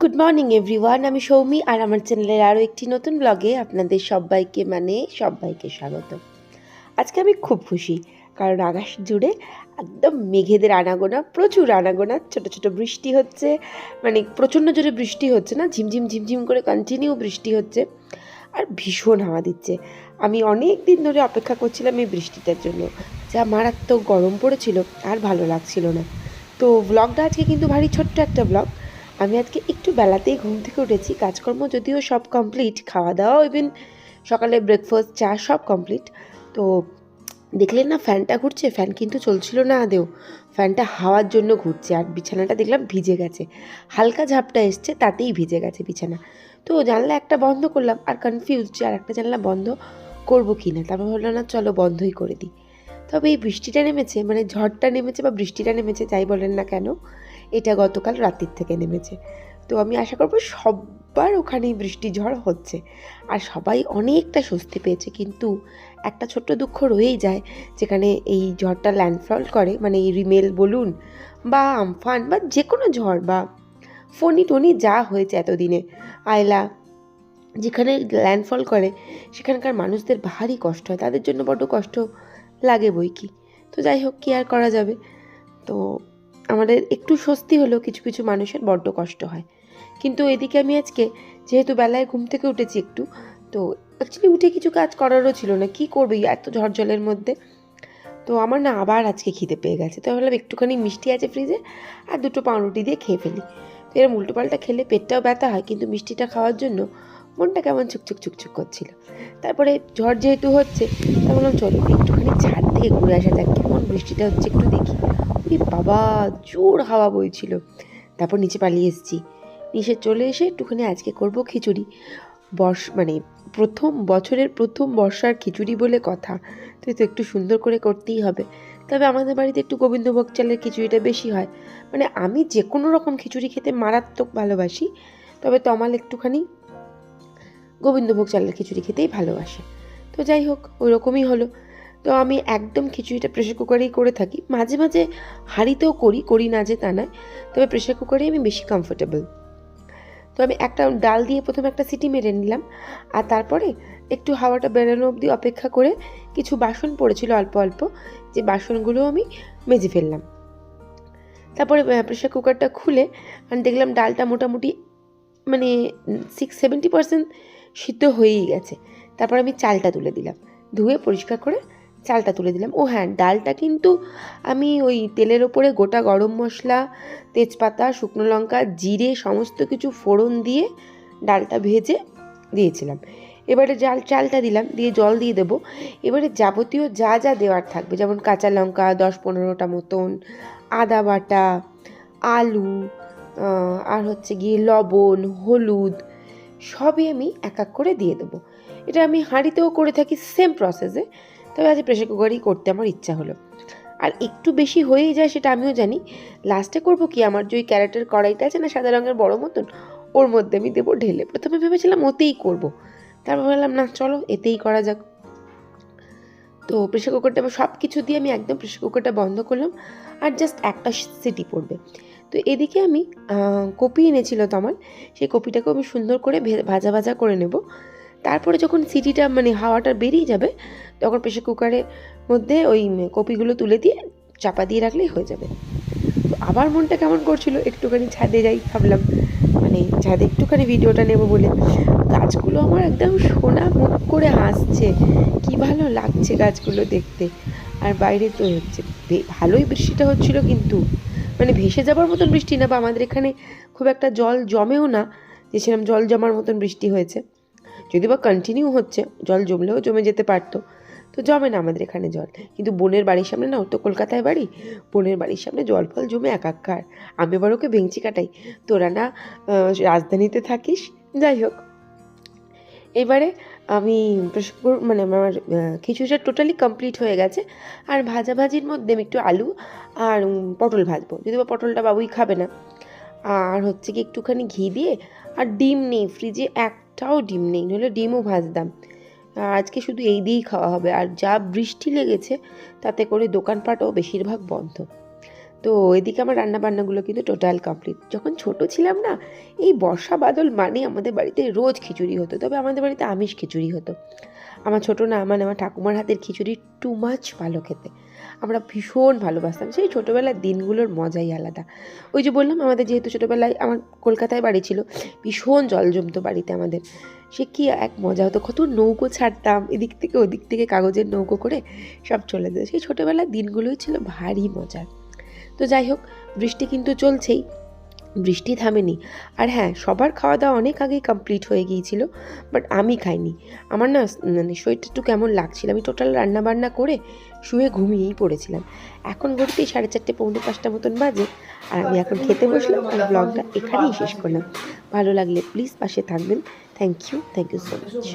Good morning everyone আমি সৌমি আর আমার চ্যানেলের আরও একটি নতুন ব্লগে আপনাদের সবাইকে মানে সবাইকে স্বাগত। আজকে আমি খুব খুশি, কারণ আকাশ জুড়ে একদম মেঘেদের আনাগোনা, প্রচুর আনাগোনা, ছোট ছোট বৃষ্টি হচ্ছে মানে প্রচণ্ড জোরে বৃষ্টি হচ্ছে না, ঝিমঝিম ঝিমঝিম করে কন্টিনিউ বৃষ্টি হচ্ছে, আর ভীষণ হাওয়া দিচ্ছে। আমি অনেক দিন ধরে অপেক্ষা করছিলাম এই বৃষ্টিটার জন্য, যা মারাত্মক গরম পড়েছিল আর ভালো লাগছিল না। তো ব্লগটা আজকে কিন্তু ভারী ছোট্ট একটা ব্লগ আমি আজকে একটু বেলাতেই ঘুম থেকে উঠেছি, কাজকর্ম যদিও সব কমপ্লিট খাওয়া দাওয়া ইভেন সকালে ব্রেকফাস্ট চা সব কমপ্লিট তো দেখলেন না ফ্যানটা ঘুরছে, ফ্যান কিন্তু চলছিল না আদেও। ফ্যানটা হাওয়ার জন্য ঘুরছে আর বিছানাটা দেখলাম ভিজে গেছে। হালকা ঝাপটা এসছে, তাতেই ভিজে গেছে বিছানা। তো জানলা একটা বন্ধ করলাম, আর কনফিউজ যে আর একটা জানলা বন্ধ করব কি না তারপর ভাবলাম, না, চলো বন্ধই করে দিই। তবে এই বৃষ্টিটা নেমেছে মানে ঝড়টা নেমেছে বা বৃষ্টিটা নেমেছে, যাই বলেন না কেন এটা গতকাল রাত্রির থেকে নেমেছে। তো আমি আশা করব সবার ওখানেই বৃষ্টি ঝড় হচ্ছে। আর সবাই অনেকটা স্বস্তি পেয়েছে, কিন্তু একটা ছোট্ট দুঃখ রয়েই যায়, যেখানে এই ঝড়টা ল্যান্ডফল করে মানে এই রিমেল বলুন বা আমফান বা যে কোনো ঝড় বা ফনি টনি যা হয়েছে এতদিনে। আয়লা, যেখানে ল্যান্ডফল করে, সেখানকার মানুষদের ভারী কষ্ট হয়, তাদের জন্য বড্ড কষ্ট লাগে বই কি। তো যাই হোক, কি আর করা যাবে? তো আমাদের একটু স্বস্তি হলেও কিছু কিছু মানুষের বড্ড কষ্ট হয়। কিন্তু এদিকে আমি আজকে যেহেতু বেলায় ঘুম থেকে উঠেছি একটু, তো অ্যাকচুয়ালি উঠে কিছু কাজ করারও ছিল না। কি করবে এত ঝড় জলের মধ্যে? তো আমার না আবার আজকে খিদে পেয়ে গেছে। তো ভাবলাম একটুখানি মিষ্টি আছে ফ্রিজে আর দুটো পাউরুটি দিয়ে খেয়ে ফেলি। তো এরকম উল্টোপাল্টা খেলে পেটটাও ব্যথা হয়, কিন্তু মিষ্টিটা খাওয়ার জন্য মনটা কেমন চুকচুক চুকচুক করছিল। তারপরে ঝড় যেহেতু হচ্ছে, তা বললাম চলো একটুখানি ছাদ থেকে ঘুরে আসা যাক। কেমন বৃষ্টিটা হচ্ছে একটু দেখি। ওই বাবা, জোর হাওয়া বইছিল। তারপর নিচে পালিয়ে এসেছি। নিচে চলে এসে একটুখানি আজকে করব খিচুড়ি। বর্ষ মানে প্রথম বছরের প্রথম বর্ষার খিচুড়ি বলে কথা। তো তো একটু সুন্দর করে করতেই হবে। তবে আমাদের বাড়িতে একটু গোবিন্দভোগ চালের খিচুড়িটা বেশি হয়। মানে আমি যে কোনো রকম খিচুড়ি খেতে মারাত্মক ভালোবাসি, তবে তমাল একটুখানি গোবিন্দভোগ চালের খিচুড়ি খেতেই ভালোবাসে। তো যাই হোক ওই রকমই হলো। তো আমি একদম খিচুড়িটা প্রেশার কুকারেই করে থাকি। মাঝে মাঝে হাঁড়িতেও করি করি না যে তা নয়। তবে প্রেশার কুকারেই আমি বেশি কমফোর্টেবল তো আমি একটা ডাল দিয়ে প্রথমে একটা সিটি মেরে নিলাম। আর তারপরে একটু হাওয়াটা বেরোনো অবধি অপেক্ষা করে কিছু বাসন পড়েছিল অল্প অল্প, যে বাসনগুলো আমি মেজে ফেললাম। তারপরে প্রেশার কুকারটা খুলে আমি দেখলাম ডালটা মোটামুটি মানে সিক্স সেভেন্টি পার্সেন্ট সিদ্ধ হয়েই গেছে। তারপর আমি চালটা তুলে দিলাম। ধুয়ে পরিষ্কার করে চালটা তুলে দিলাম। ও হ্যাঁ ডালটা কিন্তু আমি ওই তেলের ওপরে গোটা গরম মশলা, তেজপাতা, শুকনো লঙ্কা, জিরে, সমস্ত কিছু ফোড়ন দিয়ে ডালটা ভেজে দিয়েছিলাম। এবারে জাল, চালটা দিলাম, দিয়ে জল দিয়ে দেবো। এবারে যাবতীয় যা যা দেওয়ার থাকবে, যেমন কাঁচা লঙ্কা, দশ পনেরোটা মতন, আদা বাটা, আলু আর হচ্ছে গিয়ে লবণ, হলুদ, সবই আমি এক এক করে দিয়ে দেবো। এটা আমি হাঁড়িতেও করে থাকি সেম প্রসেসে তবে আজ প্রেশার কুকারই করতে আমার ইচ্ছা হলো। আর একটু বেশি হয়েই যায় সেটা আমিও জানি। লাস্টে করব কি? আমার যে ওই ক্যারেটের কড়াইটা আছে না, সাদা রঙের বড় মতন, ওর মধ্যে আমি দেবো ঢেলে। প্রথমে ভেবেছিলাম ওতেই করব। তারপর ভাবলাম, না, চলো, এতেই করা যাক। তো প্রেশার কুকারটা সব কিছু দিয়ে আমি একদম প্রেশার কুকারটা বন্ধ করলাম। আর জাস্ট একটা সিটি পড়বে। তো এদিকে আমি কপি এনেছিল তমাল। সেই কপিটাকে আমি সুন্দর করে ভাজা ভাজা করে নেব। তারপরে যখন সিটিটা মানে হাওয়াটা বেরিয়ে যাবে, তখন প্রেশার কুকারের মধ্যে ওই কপিগুলো তুলে দিয়ে চাপা দিয়ে রাখলেই হয়ে যাবে। তো আবার মনটা কেমন করছিল, একটুখানি ছাদে যাই ভাবলাম মানে ছাদে একটুখানি ভিডিওটা নেব বলে। গাছগুলো আমার একদম সোনা মুখ করে হাসছে, কি ভালো লাগছে গাছগুলো দেখতে। আর বাইরে তো হচ্ছে ভালোই বৃষ্টিটা হচ্ছিল কিন্তু। মানে ভেসে যাবার মতন বৃষ্টি না বা আমাদের এখানে খুব একটা জল জমেও না, যে সেরকম জল জমার মতন বৃষ্টি হয়েছে। যদি বা কন্টিনিউ হচ্ছে, জল জমলেও জমে যেতে পারতো। তো জমে না আমাদের এখানে জল। কিন্তু বোনের বাড়ির সামনে না তো কলকাতায় বাড়ি। বোনের বাড়ির সামনে জল ফল জমে একাকার। আমি এবার ওকে ভেঙচি কাটাই। তোরা না রাজধানীতে থাকিস? যাই হোক। এবারে আমি মানে আমার খিচুড়িটা টোটালি কমপ্লিট হয়ে গেছে। আর ভাজাভাজির মধ্যে আমি একটু আলু আর পটল ভাজবো। যদি বা পটলটা বাবুই খাবে না। আর হচ্ছে কি একটুখানি ঘি দিয়ে আর ডিম নেই ফ্রিজে একটাও ডিম নেই, নইলে ডিমও ভাজতাম। আজকে শুধু এই দিয়েই খাওয়া হবে, আর যা বৃষ্টি লেগেছে, তাতে করে দোকানপাটও বেশিরভাগ বন্ধ। তো এদিকে আমার রান্না বান্নাগুলো কিন্তু টোটাল কমপ্লিট যখন ছোট ছিলাম না, এই বর্ষা বাদল মানে আমাদের বাড়িতে রোজ খিচুড়ি হতো, তবে আমাদের বাড়িতে আমিষ খিচুড়ি হতো। আমার ছোটো না মানে আমার ঠাকুমার হাতের খিচুড়ি টু মাছ ভালো খেতে। আমরা ভীষণ ভালোবাসতাম। সেই ছোটোবেলার দিনগুলোর মজাই আলাদা। ওই যে বললাম, আমাদের যেহেতু ছোটোবেলায় আমার কলকাতায় বাড়ি ছিল, ভীষণ জল জমতো বাড়িতে আমাদের। সে কি এক মজা হতো, কত নৌকো ছাড়তাম, এদিক থেকে ওদিক থেকে কাগজের নৌকো করে সব চলে যেত। সেই ছোটোবেলার দিনগুলোই ছিল ভারী মজার। তো যাই হোক, বৃষ্টি কিন্তু চলছেই। বৃষ্টি থামেনি। আর হ্যাঁ সবার খাওয়া দাওয়া অনেক আগেই কমপ্লিট হয়ে গিয়েছিল বাট আমি খাইনি। আমার না মানে শরীরটা একটু কেমন লাগছিল। আমি টোটাল রান্না বান্না করে শুয়ে ঘুমিয়েই পড়েছিলাম। এখন ঘুরতেই সাড়ে চারটে, পৌনে পাঁচটা মতন বাজে, আর আমি এখন খেতে বসলাম আর ব্লগটা এখানেই শেষ করলাম। ভালো লাগলে প্লিজ পাশে থাকবেন। Thank you thank you so much